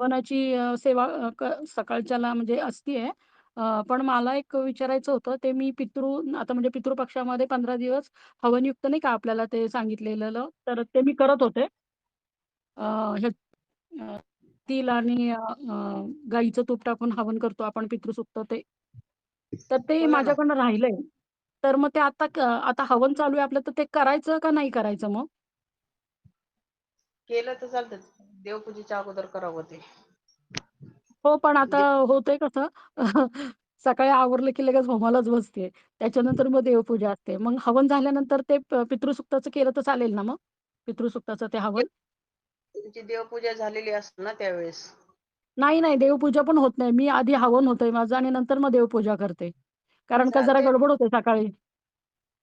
हवनाची अ, सेवा सकाळच्याला म्हणजे असतीये. पण मला एक विचारायचं होतं ते मी पितृ आता म्हणजे पितृपक्षामध्ये 15 दिवस हवनयुक्त नाही का आपल्याला ते सांगितलेलं, तर ते मी करत होते. अ, हे अ, तीळ आणि अ, गाईचं तूप टाकून हवन करतो आपण पितृसूक्त ते. तर ते ना. माझ्याकडनं राहिलंय. तर मग ते आता क आता हवन चालू आहे आपलं, तर ते करायचं का नाही करायचं मग? केलं तर चालतंच. देवपूजेच्या अगोदर करावं ते. हो, पण आता होतंय कसं सकाळी आवरलं की लगेच होमालाच बसते. त्याच्यानंतर मग देवपूजा असते. मग हवन झाल्यानंतर ते प पितृसुक्ताचं केलं तर चालेल ना मग? पितृसुक्ताचं ते हवन? तुमची देवपूजा झालेली असेल ना त्यावेळेस. नाही, नाही. देवपूजा पण होत नाही. मी आधी हवन होतंय माझं आणि नंतर मग देवपूजा करते. कारण का जरा चालतंय गडबड होते सकाळी.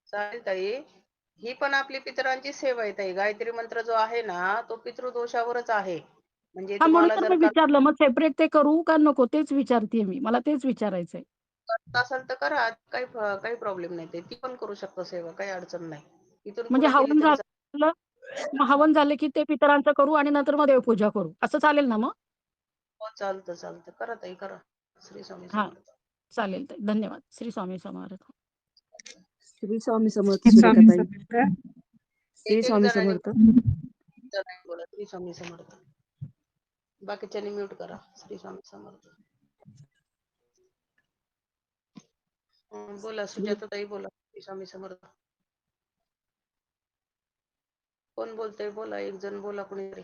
चालेल ताई. ही पण आपली पितरांची सेवा आहे ताई. गायत्री मंत्र जो आहे ना, तो पितृदोषावरच आहे. म्हणजे हां, म्हणून तर जर मी का विचारलं मग सेपरेट ते करू का नको तेच विचारतीये मी. मला तेच विचारायचंय. करत असाल तर करा. काही काही प्रॉब्लेम नाही ते. ती पण करू शकता सेवा. काही अडचण नाही. इथून म्हणजे पुढे केली हवन तरी चालेल. झालं, मग हवन झालं की ते पितरांचं करू आणि नंतर मग देवपूजा करू. असं चालेल ना मग? हो, चालतं, चालतं. करा ताई करा. श्री स्वामी हां, समर्थ. चालेल ताई. धन्यवाद. श्री स्वामी समर्थ. श्री स्वामी समर्थ श्री स्वामी समर्थ. श्री स्वामी समर्थ. बोला श्री स्वामी समर्थ. बाकीच्यांनी म्यूट करा. श्री स्वामी समर्थ. बोला श्री सुजाता ताई बोला. श्री स्वामी समर्थ. कोण बोलतंय बोला. एक जण बोला कुणीतरी.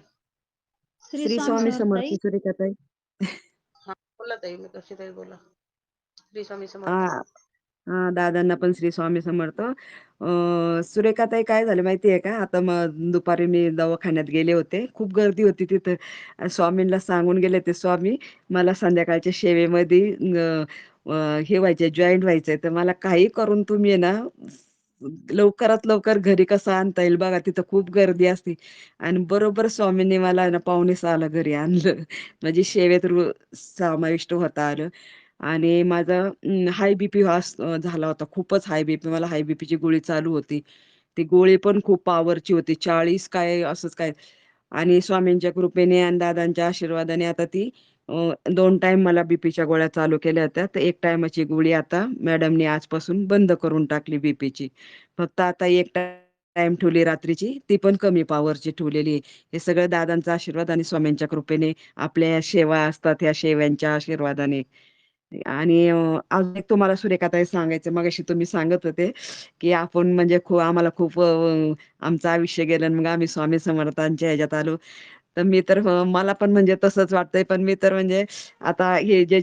श्री स्वामी समर्थ समर्थ ताई. सुरेखाताई. हाँ, बोला ताई. मीनाक्षी ताई बोला. श्री स्वामी समर्थ. हां, दादांना पण श्री स्वामी समर्थ. अ, सुरेखाताई काय झालं माहिती आहे का? आता मग दुपारी मी दवाखान्यात गेले होते. खूप गर्दी होती तिथं. अ, स्वामींना सांगून गेले ते "स्वामी मला संध्याकाळच्या सेवेमध्ये अ, अ, हे व्हायचंय जॉईंट व्हायचंय. तर मला काही करून तुम्ही आहे ना, लवकरात लवकर घरी कसं आणता येईल बघा. तिथं खूप गर्दी असते." आणि बरोबर स्वामींनी मला आहे ना, 5:45ला घरी आणलं. म्हणजे सेवेत रू समाविष्ट होता आलं. आणि माझा हाय बीपी झाला होता. खूपच हाय बीपी. मला हाय बीपीची गोळी चालू होती. ती गोळी पण खूप पॉवरची होती. 40 काय असंच काय आणि स्वामींच्या कृपेने आणि दादांच्या आशीर्वादाने आता ती दोन टाइम मला बीपीच्या गोळ्या चालू केल्या होत्या. तर 1 टाईमाची गोळी आता मॅडमने आजपासून बंद करून टाकली बीपीची. फक्त आता एक टाईम ठेवली रात्रीची. ती पण कमी पॉवरची ठेवलेली आहे. हे सगळं दादांचा आशीर्वाद आणि स्वामींच्या कृपेने आपल्या सेवा असतात, ह्या सेवांच्या आशीर्वादाने. आणि अजून एक तुम्हाला सुरेखाताई सांगायचं मगाशी तुम्ही सांगत होते, की आपण म्हणजे खूप आम्हाला खूप आमचा आमचं आयुष्य गेलं आणि मग आम्ही स्वामी समर्थांच्या ह्याच्यात आलो. तर मी तर मला पण म्हणजे तसंच वाटतंय. पण मी तर म्हणजे आता हे जे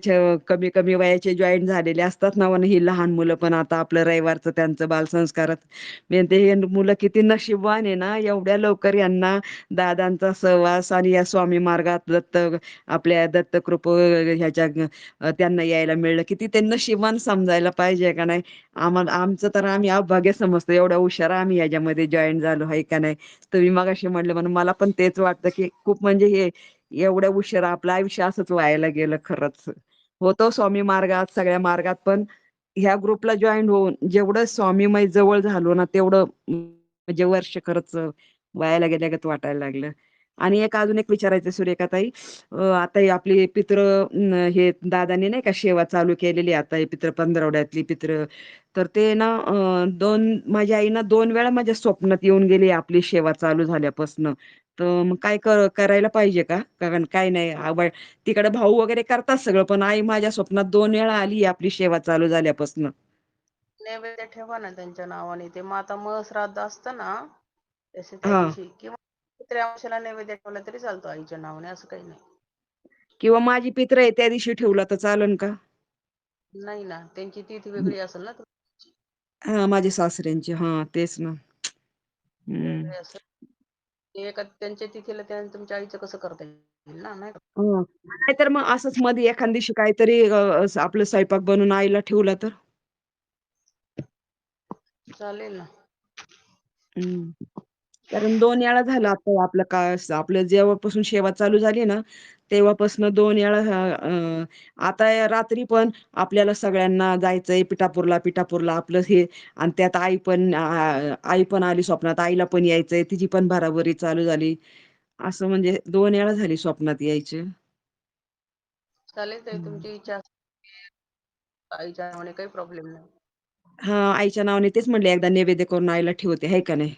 कमी-कमी वयाचे जॉईन झालेले असतात ना, आणि ही लहान मुलं पण आता आपलं रविवारचं त्यांचं बालसंस्कारात म्हणते हे मुलं किती नशिबवान आहे ना, एवढ्या लवकर यांना दादांचा सहवास आणि या स्वामी मार्गात दत्त आपल्या दत्तकृप ह्याच्या त्यांना यायला मिळलं. किती ते नशिबवान समजायला पाहिजे का नाही? आम्हाला आमचं तर आम्ही अभाग्य समजतो. एवढ्या हुशार आम्ही याच्यामध्ये जॉईन झालो आहे का नाही? तुम्ही मगाशी म्हटलं म्हणून मला पण तेच वाटतं, की खूप म्हणजे हे एवढ्या हुशार आपलं आयुष्य असंच व्हायला गेलं खरंच. होतो स्वामी मार्गात, सगळ्या मार्गात पण ह्या ग्रुपला जॉईन होऊन जेवढं स्वामीमय जवळ झालो ना, तेवढं म्हणजे वर्ष खरंच व्हायला गेल्यागत वाटायला लागलं. आणि एक अजून एक विचारायचं सुरेखाताई, अ, आता ही आपली पितृ अ, हे दादांनी नाही का सेवा चालू केलेली आता ही पितृ पंधरवड्यातली पितृ तर ते ना 2 माझ्या आईनं 2 वेळा माझ्या स्वप्नात येऊन गेली आपली सेवा चालू झाल्यापासनं. तर मग काय कर करायला पाहिजे का? कारण काय नाही तिकडे भाऊ वगैरे करतात सगळं, पण आई माझ्या स्वप्नात 2 वेळा आली आपली सेवा चालू झाल्यापासनं. नैवेद्य ठेवा ना त्यांच्या नावाने. ते मग आता मळ-श्राद्ध असतं ना, तसे किंवा पितृ अमावास्येला नैवेद्य ठेवला तरी चालतो आईच्या नावाने, असं काही नाही. किंवा माझी पित्र आहे त्या दिवशी ठेवला तर चालेल का? नाही ना, त्यांची तिथी वेगळी असेल ना. हां, माझ्या सासऱ्यांची. हां, तेच ना. वेगळी असेल. ते एका त्यांच्या तिथीला त्या तुमच्या आईचं कसं करता येईल ना, नाही का? हां. नाहीतर मग असंच मध्ये एखाद दिवशी काहीतरी अ, असं आपलं स्वयंपाक बनवून आईला ठेवला तर? चालेल ना. हं. कारण 2 वेळा झालं आता आपलं का आपलं जेव्हापासून सेवा चालू झाली ना, तेव्हापासून 2 वेळा आता रात्री पण आपल्याला सगळ्यांना जायचंय पिठापूरला, पिठापूरला आपलं हे आणि त्यात आई पण आई पण आली स्वप्नात. आईला पण यायचंय, तिची पण भराभरी चालू झाली. असं म्हणजे 2 वेळा झाली स्वप्नात यायची. चालेल. तुमची इच्छा आईच्या नावाने काही प्रॉब्लेम नाही. हां, आईच्या नावाने तेच म्हटले एकदा नैवेद्य करून आईला ठेवते, आहे का नाही?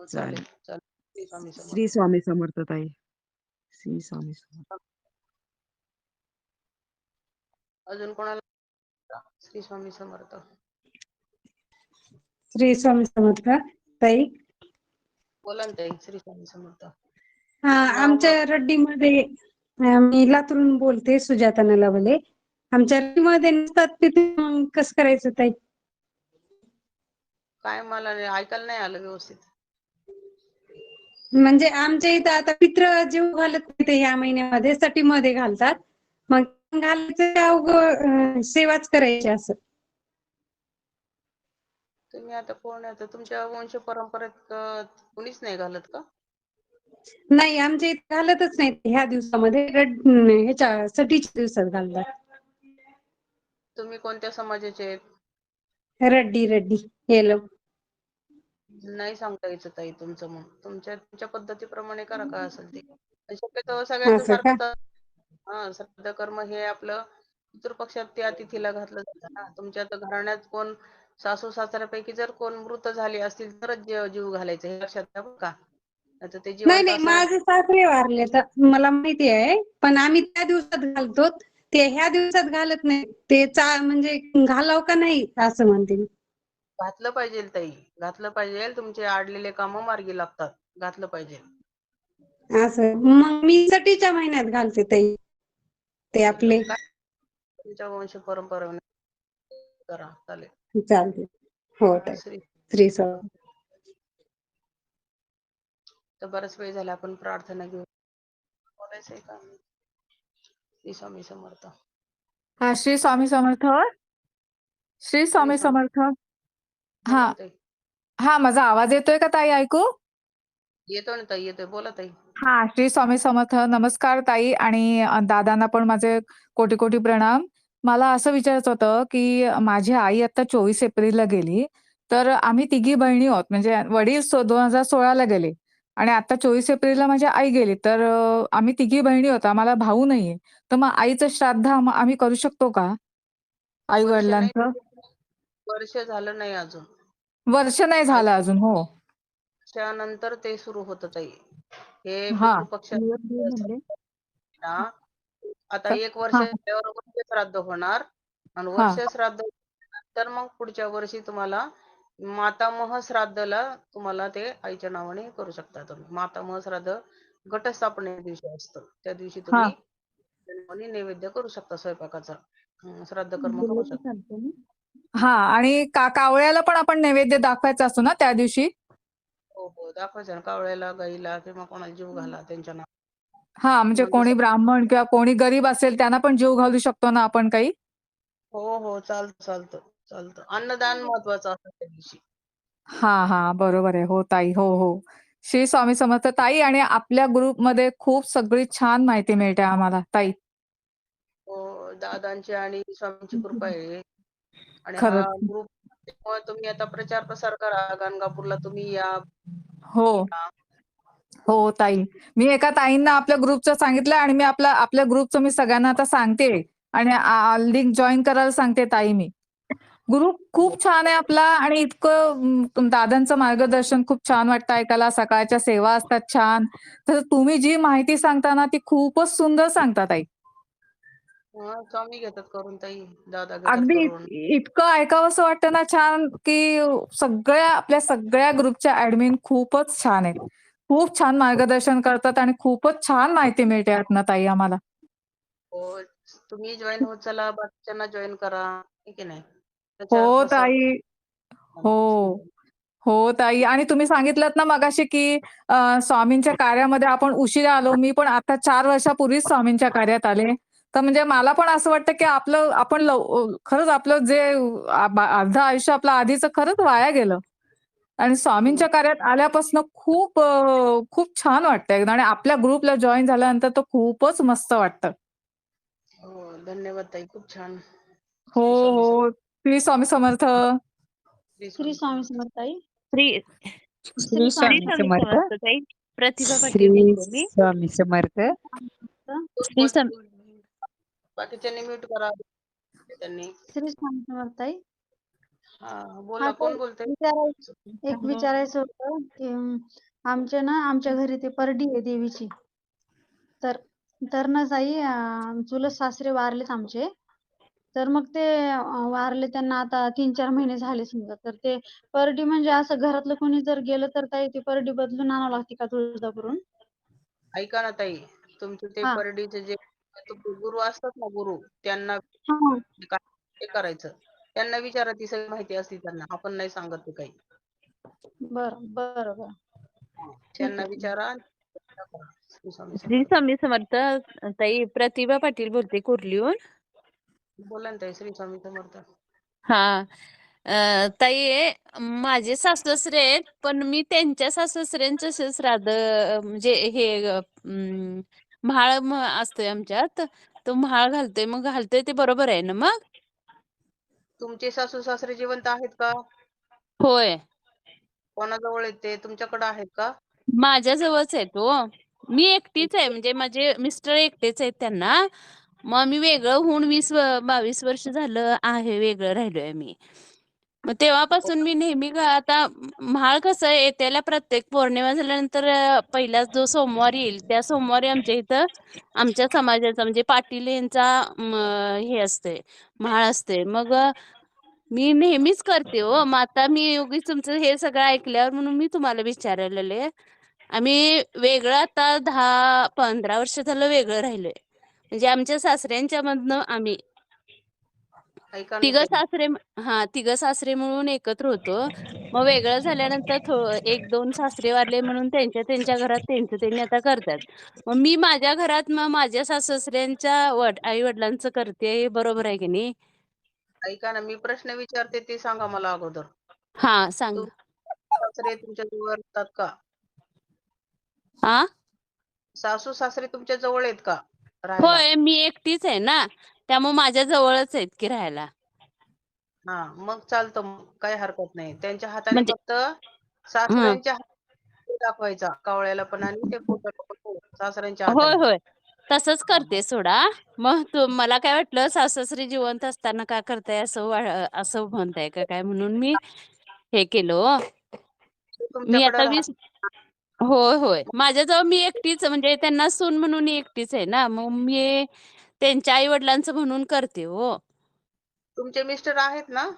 हो चालेल. श्री स्वामी समर्थ. श्री स्वामी समर्थ ताई. श्री स्वामी समर्थ. अजून कोणाला श्री स्वामी समर्थ. श्री स्वामी समर्थ ताई बोला ना ताई श्री स्वामी समर्थ. हा आमच्या रड्डीमध्ये अं, मी लातूरून बोलते सुजाता नलावले आमच्या रड्डीमध्ये नसतात तिथे मग कसं करायचं ताई काय मला नाही- ऐकायला नाही आलं व्यवस्थित. म्हणजे आमच्या इथं आता पित्र जीव घालत नाही ते ह्या महिन्यामध्ये सटीमध्ये घालतात मग घालायचं सेवाच करायची असं तुम्ही आता कोण? आता तुमच्या वंश परंपरेत अ, कुणीच नाही घालत का? नाही आमच्या इथे घालतच नाही ह्या दिवसामध्ये रड ह्याच्या सटीच्या दिवसात घालतात तुम्ही कोणत्या समाजाचे आहेत? रड्डी रड्डी येलो नाही सांगता यायचं ताई तुमचं मग. तुमच्या तुमच्या पद्धतीप्रमाणे करा काय असेल ते. पण शक्यतो सगळ्यांचं असं का? सारखंच हां, श्राद्ध कर्म हे आपलं पितृपक्षात त्या तिथीला घातलं जातं ना. तुमच्या तर घराण्यात कोण सासू सासऱ्यापैकी जर कोण मृत झाले असतील तरच जीव जीव घालायचं हे लक्षात घ्या बरं का. नाहीतर ते नाही नाही माझे सासरे वारले तर मला माहिती आहे पण आम्ही त्या दिवसात घालतो ते ह्या दिवसात घालत नाही ते चा म्हणजे घालाव का नाही असं म्हणते मी घातलं पाहिजे ताई. घातलं पाहिजे. तुमचे आडलेले कामं मार्गी लागतात. घातलं पाहिजे. असं मग मी सटीच्या महिन्यात घालते ताई ते आपले तुमच्या वंश परंपरेने करा चालेल. चालते हो ताई श्री श्री स्वामी तर बराच वेळ झाला आपण प्रार्थना घेऊ. बोलायचंय का? श्री स्वामी समर्थ. हा श्री स्वामी समर्थ श्री स्वामी स्वामी- समर्थ बोला हा ना ताई. हा माझा आवाज येतोय का ताई? ऐकू? येतोय ना ताई येतोय. बोला ताई. हा श्री स्वामी समर्थ. नमस्कार ताई आणि अ, दादांना पण माझे कोटी कोटी प्रणाम. मला असं विचारायचं होतं की माझी आई आता चोवीस एप्रिलला गेली. तर आम्ही तिघी बहिणी आहोत. म्हणजे वडील दोन हजार सोळाला गेले आणि आता चोवीस एप्रिलला माझी आई गेली. तर अ, आम्ही तिघी बहिणी आहोत. आम्हाला भाऊ नाहीये. तर मग आईचं श्राद्ध आम- आम्ही करू शकतो का? आई वर्ष नाही वडिलांचं वर्ष झालं नाही अजून. वर्ष नाही झालं अजून हो त्यानंतर ते सुरू होतं ताई. हे हा ना आता एक वर्ष हा. झाल्यावर वर्ष श्राद्ध होणार आणि हा. वर्ष श्राद्ध तर मग पुढच्या वर्षी तुम्हाला मातामह श्राद्धला तुम्हाला ते आईच्या नावाने करू शकता तुम्ही. मातामह श्राद्ध घटस्थापने दिवशी असतं. त्या दिवशी तुम्ही आईच्या नावाने नैवेद्य करू शकता स्वयंपाकाचा. हं, श्राद्ध कर्म करू शकता. हा आणि का कावळ्याला पण आपण नैवेद्य दाखवायचा असतो ना त्या दिवशी हो हो दाखवायचं ना कावळ्याला गाईला किंवा कोणाला जीव घाला त्यांच्या नावाने. हा म्हणजे मग कोणी ब्राह्मण किंवा कोणी गरीब असेल त्यांना पण जीव घालू शकतो ना आपण काही हो हो चालतं चालतं चालतं. अन्नदान महत्वाचं असतं त्या दिवशी. हा हा बरोबर आहे हो ताई हो हो श्री स्वामी समर्थ ताई आणि आपल्या ग्रुपमध्ये खूप सगळी छान माहिती मिळते आम्हाला ताई हो दादांची आणि स्वामींची कृपा आहे. आणि हा खरंच. ग्रुप त्यामुळे तुम्ही आता प्रचार प्रसार करा. गाणगापूरला तुम्ही या. हो. हो ताई. मी एका ताईंना आपल्या ग्रुपचं सांगितलं आणि मी आपल्या आपल्या ग्रुपचं मी सगळ्यांना आता सांगते. आणि लिंक जॉईन करायला सांगते ताई मी. ग्रुप खूप छान आहे आपला आणि इतकं दादांचं मार्गदर्शन खूप छान वाटतं ऐकायला. सकाळच्या सेवा असतात छान. तर तुम्ही जी माहिती सांगता ना ती खूपच सुंदर सांगता ताई. हा, स्वामी घेतात करून ताई. दादा घेतात अगदी करून. इत- इतकं ऐकावंसं वाटतं ना छान की सगळ्या आपल्या सगळ्या ग्रुपच्या ऍडमिन खूपच छान आहेत खूप छान मार्गदर्शन करतात आणि खूपच छान माहिती मिळते यातनं ताई आम्हाला हो तुम्ही जॉईन होत चला बाकीच्यांना जॉईन करा. ठीक आहे नाही. प्रचार हो ताई हो हो ताई आणि तुम्ही सांगितलं ना मगाशी की अं, स्वामींच्या कार्यामध्ये आपण उशिरा आलो मी पण आता चार वर्षापूर्वीच स्वामींच्या कार्यात आले तर म्हणजे मला पण असं वाटतं की आपलं आपण खरंच आपलं जे अर्ध आयुष्य आपलं आधीच खरंच वाया गेलं. आणि स्वामींच्या कार्यात आल्यापासून खूप खूप छान वाटतं एकदम आणि आपल्या ग्रुपला जॉईन झाल्यानंतर तर खूपच मस्त वाटतं. हो धन्यवाद ताई. खूप छान. हो श्री स्वामी हो. श्री स्वामी समर्थ. श्री श्री स्वामी समर्थ. ताई. श्री श्री स्वामी समर्थ. ताई. प्रतिभा श्री स्वामी समर्थ. श्री स्वामी बाकीच्यांनी म्यूट करा. त्यांनी. श्री ताई. हा बोला हा कोण ताई बोलतंय? विचारायचं एक विचारायचं होतं की अं, आमच्या ना आमच्या घरी ते परडी आहे देवीची. तर तर ना ताई अं, चुलत सासरे वारलेत आमचे. तर मग ते अं, वारले त्यांना आता तीन चार महिने झाले समजा. तर ते परडी म्हणजे असं घरातलं कोणी जर गेलं तर ताई ती परडी बदलून आणावं लागते का तुळजापूरहून ऐका ना ताई तुमचे ते हा. परडीचे जे गुरु असतात ना गुरु त्यांना काय करायचं. त्यांना विचारा ती सगळी माहिती असते त्यांना. आपण नाही सांगत ते काही. बरं बरं बरं. त्यांना. विचारा श्री स्वामी समर्थ. ताई प्रतिभा पाटील बोलते कुर्लीहून. बोला ना ताई श्री स्वामी समर्थ. हा. अं, ताई माझे सासरे आहेत पण मी त्यांच्या सासऱ्यांचं श्राद्ध अं, म्हणजे हे अं, म्हाळ म- असतोय आमच्यात तो म्हाळ घालतोय मग घालतोय ते बरोबर आहे ना मग? तुमचे सासू सासरे जिवंत आहेत का? होय. कोणाजवळ आहेत ते? तुमच्याकडे आहेत का? माझ्या जवळच आहे तो मी एकटीच आहे म्हणजे माझे मिस्टर एकटेच आहेत त्यांना. मग मी वेगळं होऊन वीस व- बावीस वर्ष झालं आहे वेगळं राहिलोय मी मग तेव्हापासून मी नेहमी ग- आता म्हाळ कसं आहे त्याला प्रत्येक पौर्णिमा झाल्यानंतर अं, पहिला जो सोमवार येईल त्या सोमवारी आमच्या इथं आमच्या समाजाचा म्हणजे पाटील यांचा म, हे असते म्हाळ असते मग मी नेहमीच करते हो. मग आता मी उगीच तुमचं हे सगळं ऐकल्यावर म्हणून मी तुम्हाला विचारलेले आम्ही वेगळं आता दहा पंधरा वर्ष झालं वेगळं राहिलोय. म्हणजे आमच्या सासऱ्यांच्या मधनं आम्ही तिघं. सासरे हा तिघं सासरे म्हणून एकत्र होतो. मग वेगळं झाल्यानंतर एक दोन सासरे वारले म्हणून त्यांच्या त्यांच्या घरात त्यांचं त्यांनी आता करतात. मग मी माझ्या घरात मग माझ्या सासऱ्यांच्या वड आई वडिलांचं करते हे बरोबर आहे की नाही? ऐका ना मी प्रश्न विचारते ते सांगा मला अगोदर. हा सांग. सासरे तुमच्या जवळ असतात का? हा सासू सासरे तुमच्या जवळ आहेत का? राहायला? होय मी एकटीच आहे ना. त्यामुळे माझ्या जवळच आहेत की राहायला. हा मग चालतं मग काही हरकत नाही. त्यांच्या हाताने म्हणजे- फक्त सासऱ्यांच्या हाताने दाखवायचा कावळ्याला पण आणि ते पण हो, सासऱ्यांच्या होय हाताने. होय. तसंच करते सोडा. मग तू मला काय वाटलं सासरी जिवंत असताना काय करताय असं वा- असं म्हणताय का काय म्हणून मी हे केलं हो. मी तुमच्याकडे आता राहत वीस होय होय. माझ्याजवळ मी एकटीच म्हणजे त्यांना सून म्हणून एकटीच आहे ना. मग मी त्यांच्या आई वडिलांचं म्हणून करते हो. तुमचे मिस्टर आहेत ना?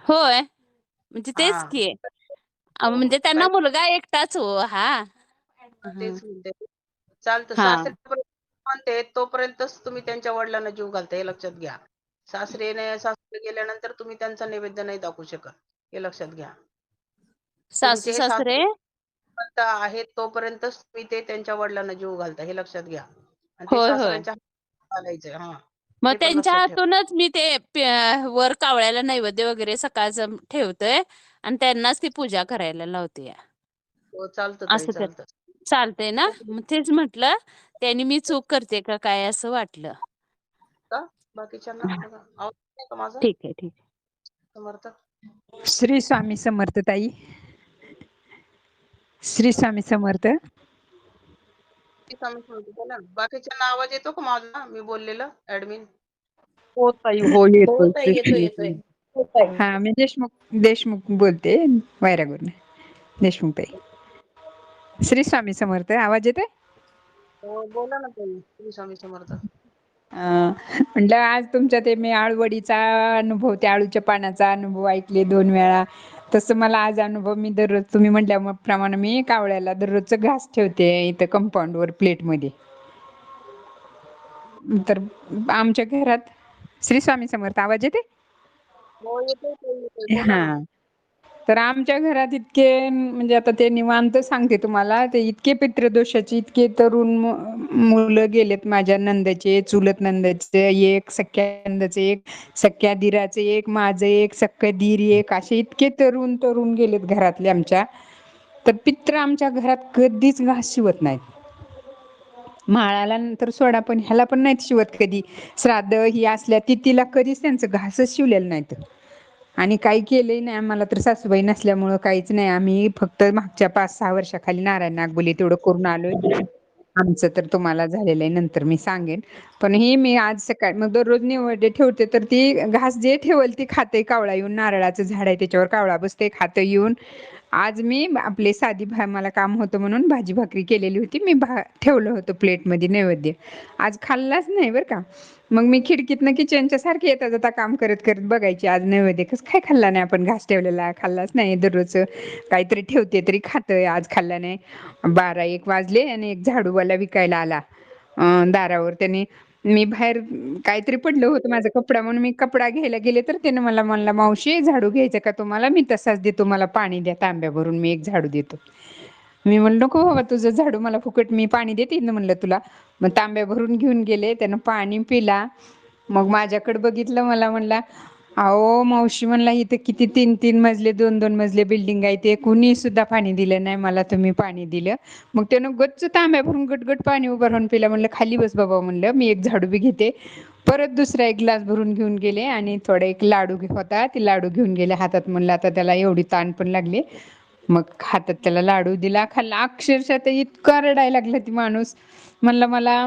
होय. म्हणजे तेच हा. की. अं, म्हणजे त्यांना मुलगा एकटाच हो हा. तेच म्हणते. चालतं. हा. सासरे म्हणते तोपर्यंतच तुम्ही त्यांच्या वडिलांना जीव घालता हे लक्षात घ्या. सासरेने सासरे गेल्यानंतर तुम्ही त्यांचा नैवेद्य नाही दाखवू शकत हे लक्षात घ्या. सासू तुमचे सासरे? जिवंत आहेत तोपर्यंतच तुम्ही ते त्यांच्या वडिलांना जीव घालता हे लक्षात घ्या. आणि ते होय, होय. सासऱ्यांच्या हा. मग ते पण त्यांच्या लक्षात ठेवा. हातूनच मी ते वर कावळ्याला नैवेद्य वगैरे सकाळचं ठेवतोय आणि त्यांनाच ती पूजा करायला लावते. हो चालतं ताई असं कर. चालतं चालतंय ना? मग तेच म्हटलं त्यांनी मी चूक करते का काय असं वाटलं. का? बाकीच्यांना बघा आवाज येतोय का माझा? ठीक आहे ठीक आहे. समर्थ. श्री स्वामी समर्थ ताई. श्री स्वामी समर्थ ती स्वामी समर्थ बोला ना. बाकीच्यांना आवाज येतो का माझा? मी बोललेलं ऍडमिन हो ताई हो येतो ताई, येतोय, येतोय. हा मी देशमुख देशमुख बोलते वैरागूर देशमुख ताई. श्री स्वामी समर्थ आवाज येतोय? हो बोला ना श्री स्वामी समर्थ. अं, म्हटलं आज तुमच्या ते मी आळवडीचा अनुभव त्या आळूच्या पानाचा अनुभव ऐकले दोन वेळा. तसं मला आज अनुभव मी दररोज तुम्ही म्हटल्याप्रमाणे मी कावळ्याला दररोजचं घास ठेवते इथं कंपाऊंडवर प्लेटमध्ये. तर आमच्या घरात श्री स्वामी समर्थ. आवाज येते हो. तर आमच्या घरात इतके म्हणजे आता ते निवांत सांगते तुम्हाला ते इतके पितृदोषाचे इतके तरुण मुलं गेलेत माझ्या नंदाचे चुलत नंदाचे एक सख्या नंदाचे एक सख्या दिराचे एक माझं एक सख्या दीर एक असे इतके तरुण तरुण गेलेत घरातले आमच्या. तर पित्र आमच्या घरात कधीच घास शिवत नाहीत. माळाला नंतर सोडा पण ह्याला पण नाहीत शिवत कधी. श्राद्ध ही असल्या तिथीला कधीच त्यांचं घासच शिवलेलं नाहीत. आणि काही केलंही नाही. आम्हाला तर सासूबाई नसल्यामुळं काहीच नाही. आम्ही फक्त मागच्या पाच सहा वर्षाखाली नारायण नागबोली तेवढं करून आलोय. आमचं तर तुम्हाला झालेलं आहे नंतर मी सांगेन. पण ही मी आज सकाळी मग दररोज निवडे ठेवते तर ती घास जे ठेवल ती खाते कावळा येऊन नारळाचं झाड आहे त्याच्यावर कावळा बसते खातं येऊन आज मी आपले साधी भा मला काम होतं म्हणून भाजी भाकरी केलेली होती. मी भा ठेवलं होतं प्लेटमध्ये नैवेद्य. आज खाल्लाच नाही बरं का. मग मी खिडकीतनं किचनच्या सारखी येता जाता काम करत करत बघायची आज नैवेद्य कसं काय खाल्ला नाही आपण? घास ठेवलेला खाल्लाच नाही दररोज. काहीतरी ठेवते तरी खातंय आज खाल्ला नाही. बारा एक वाजले आणि एक झाडूवाला विकायला आला. दारावर त्याने मी बाहेर काहीतरी पडलं होतं माझा कपडा म्हणून मी कपडा घ्यायला गेले तर त्याने मला म्हणला मावशी झाडू घ्यायचा का तुम्हाला? मी तसाच देतो मला पाणी द्या तांब्या भरून मी एक झाडू देतो. मी म्हणलं नको बाबा तुझं झाडू मला फुकट मी पाणी देते. ना म्हणलं तुला मग तांब्या भरून घेऊन गेले त्यानं पाणी पिला मग माझ्याकडे बघितलं मला म्हणला अहो मावशी म्हणला इथं किती तीन तीन मजले दोन दोन मजले बिल्डिंग आहे ते कुणी सुद्धा पाणी दिलं नाही मला तुम्ही पाणी दिलं. मग त्यानं गच्च तांब्या भरून गटगट पाणी उभं राहून पिलं म्हणलं खाली बस बाबा म्हणलं मी एक झाडू बी घेते. परत दुसरा एक ग्लास भरून घेऊन गेले आणि थोडा एक लाडू होता ते लाडू घेऊन गेले हातात म्हणलं आता त्याला एवढी ताण पण लागली. मग हातात त्याला लाडू दिला खाल्ला. अक्षरशः ते इतका रडायला लागला ती माणूस. म्हणलं मला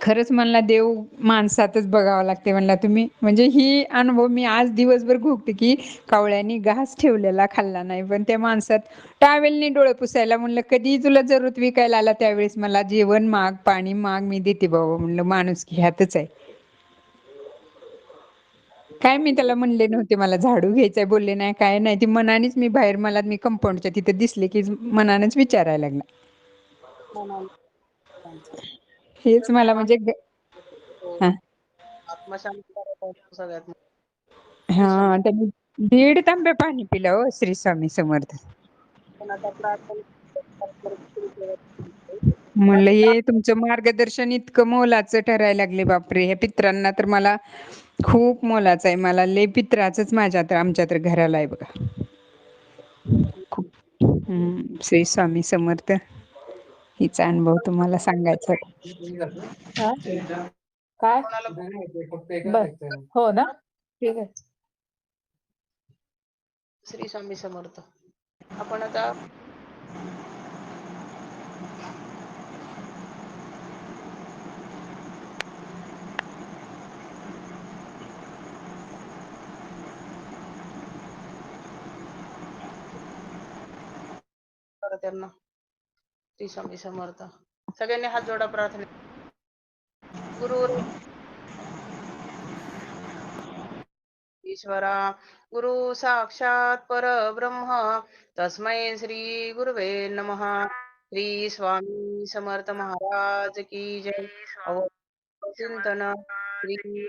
खरंच मला देव माणसातच बघावं लागते म्हणला तुम्ही. म्हणजे ही अनुभव मी आज दिवसभर घोगते की कावळ्यांनी घास ठेवलेला खाल्ला नाही पण त्या माणसात टावेलनी डोळे पुसायला म्हणलं कधी तुला जरूरत विकायला आला त्यावेळेस मला जेवण माग पाणी माग मी देते बाबा म्हणलं माणूस ह्यातच आहे. काय मी त्याला म्हणले नव्हते मला झाडू घ्यायचंय बोलले नाही काय नाही. ती मनानेच मी बाहेर मला मी कंपाऊंडच्या तिथे दिसले की मनानेच विचारायला लागला. हेच मला म्हणजे हा. आत्मशांती सगळ्यात हा त्यांनी दीड तांबे पाणी पिलं हो श्री स्वामी समर्थ. पण आता प्रार्थना म्हणलं हे तुमचं मार्गदर्शन इतकं मोलाचं ठरायला लागले बापरे! ह्या पित्रांना तर मला खूप मोलाचं आहे. मला लय पित्राचंच माझ्या तर आमच्या तर घराला आहे बघा. खूप. हम्म श्री स्वामी समर्थ. हिचा अनुभव तुम्हाला सांगायचा. काय? बर. हो ना? ठीक आहे. श्री स्वामी समर्थ. आपण आता त्यांना श्री स्वामी समर्थ. सगळ्यांनी हात जोडा प्रार्थना. गुरु ईश्वरा गुरु साक्षात परब्रह्म. तस्मै श्री गुरुवे नमः. श्री स्वामी समर्थ महाराज की जय. अव चिंतन. श्री